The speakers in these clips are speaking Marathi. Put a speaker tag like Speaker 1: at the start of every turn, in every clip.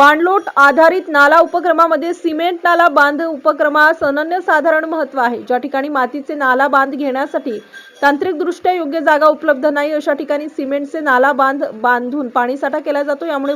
Speaker 1: पाणलोट आधारित नाला उपक्रमामध्ये सिमेंट नाला बांध उपक्रमास अनन्यसाधारण महत्त्व आहे. ज्या ठिकाणी मातीचे नाला बांध घेण्यासाठी तांत्रिकदृष्ट्या योग्य जागा उपलब्ध नाही अशा ठिकाणी सिमेंटचे नाला बांध बांधून पाणीसाठा केला जातो. यामुळे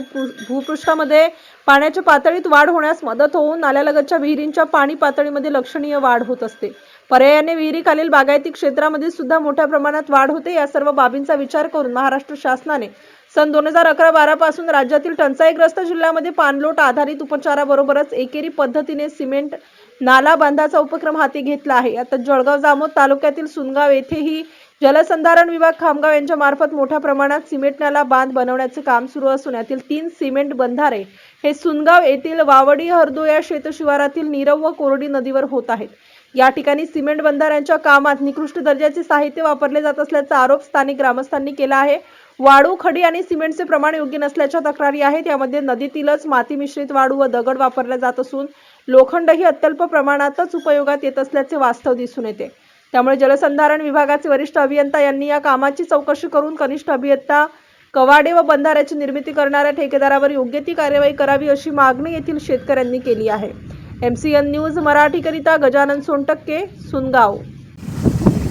Speaker 1: भूपृष्ठामध्ये पाण्याच्या पातळीत वाढ होण्यास मदत होऊन नाल्यालगतच्या विहिरींच्या पाणी पातळीमध्ये लक्षणीय वाढ होत असते. पर्यायाने विहिरीखालील बागायती क्षेत्रामध्ये सुद्धा मोठ्या प्रमाणात वाढ होते. या सर्व बाबींचा विचार करून महाराष्ट्र शासनाने सन दोन हजार अकरा बारा पासून राज्यातील टंचाईग्रस्त जिल्ह्यामध्ये पाणलोट आधारित उपचाराबरोबरच एकेरी पद्धतीने सिमेंट नाला बांधाचा उपक्रम हाती घेतला आहे. आता जळगाव जामोद तालुक्यातील सुनगाव येथेही जलसंधारण विभाग खामगाव यांच्या मार्फत मोठ्या प्रमाणात सिमेंट नाला बांध बनवण्याचे काम सुरू असून यातील तीन सिमेंट बंधारे हे सुनगाव येथील वावडी हरदो या शेतशिवारातील नीरव व कोरडी नदीवर होत आहेत. या ठिकाणी सिमेंट बंधाऱ्यांच्या कामात निकृष्ट दर्जाचे साहित्य वापरले जात असल्याचा आरोप स्थानिक ग्रामस्थांनी केला आहे. वाळू खडी आणि सिमेंटचे प्रमाण योग्य नसल्याच्या तक्रारी आहेत. यामध्ये नदीतीलच माती मिश्रित वाळू व दगड वापरला जात असून लोखंडही अत्यल्प प्रमाणातच उपयोगात येत असल्याचे वास्तव दिसून येते. त्यामुळे जलसंधारण विभागाचे वरिष्ठ अभियंता यांनी या कामाची चौकशी करून कनिष्ठ अभियंता कवाडे व बंधाऱ्याची निर्मिती करणाऱ्या ठेकेदारावर योग्य ती कार्यवाही करावी अशी मागणी येथील शेतकऱ्यांनी केली आहे. एम सी एन न्यूज मराठीकरिता गजानन सोनटक्के सुनगाव.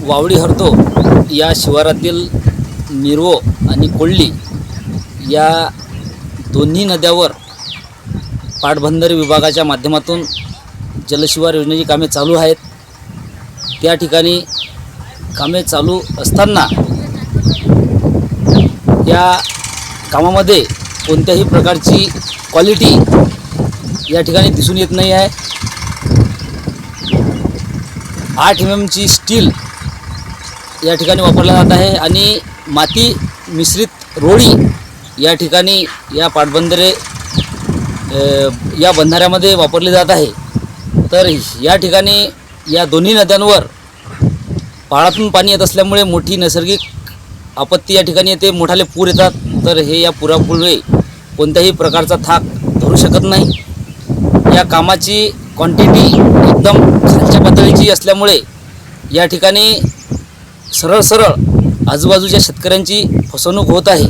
Speaker 2: वावडी हरतो या शिवारातील मिरवो आणि कोल्ली या दोन्ही नद्यावर पाटबंधारे विभागाच्या माध्यमातून जलशिवार योजनेची कामे चालू आहेत. त्या ठिकाणी कामे चालू असताना या कामामध्ये कोणत्याही प्रकारची क्वालिटी या ठिकाणी दिसून येत नाही आहे. आठ एम एमची स्टील या ठिकाणी वापरला जात आहे आणि माती मिश्रित रोळी या ठिकाणी या पाटबंधारे या बंधाऱ्यामध्ये वापरली जात आहे. तर या ठिकाणी या दोन्ही नद्यांवर पहाडातून पाणी येत असल्यामुळे मोठी नैसर्गिक आपत्ती या ठिकाणी येते. मोठाले पूर येतात. तर हे या पुरामुळे कोणत्याही प्रकारचा थाक धरू शकत नाही. या कामाची क्वांटिटी एकदम खालच्या पातळीची असल्यामुळे या ठिकाणी सरळ सरळ आजूबाजूच्या शेतकऱ्यांची फसवणूक होत आहे.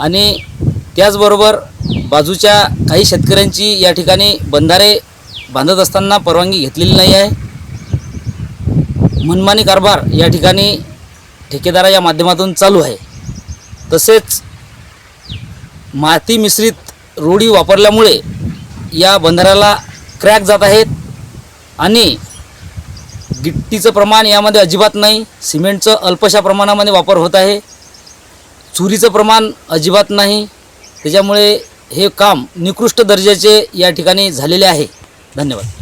Speaker 2: आणि त्याचबरोबर बाजूच्या काही शेतकऱ्यांची या ठिकाणी बंधारे बांधत असताना परवानगी घेतलेली नाही आहे. मनमानी कारभार या ठिकाणी ठेकेदारा या माध्यमातून चालू आहे. तसेच माती मिश्रित रोडी वापरल्यामुळे या बंधाऱ्याला क्रॅक जात आहेत. आणि गिट्टीचं प्रमाण यामध्ये अजिबात नाही. सिमेंटचं अल्पशा प्रमाणामध्ये वापर होत आहे. चुरीचं प्रमाण अजिबात नाही. त्याच्यामुळे हे काम निकृष्ट दर्जाचे या ठिकाणी झालेले आहे. धन्यवाद.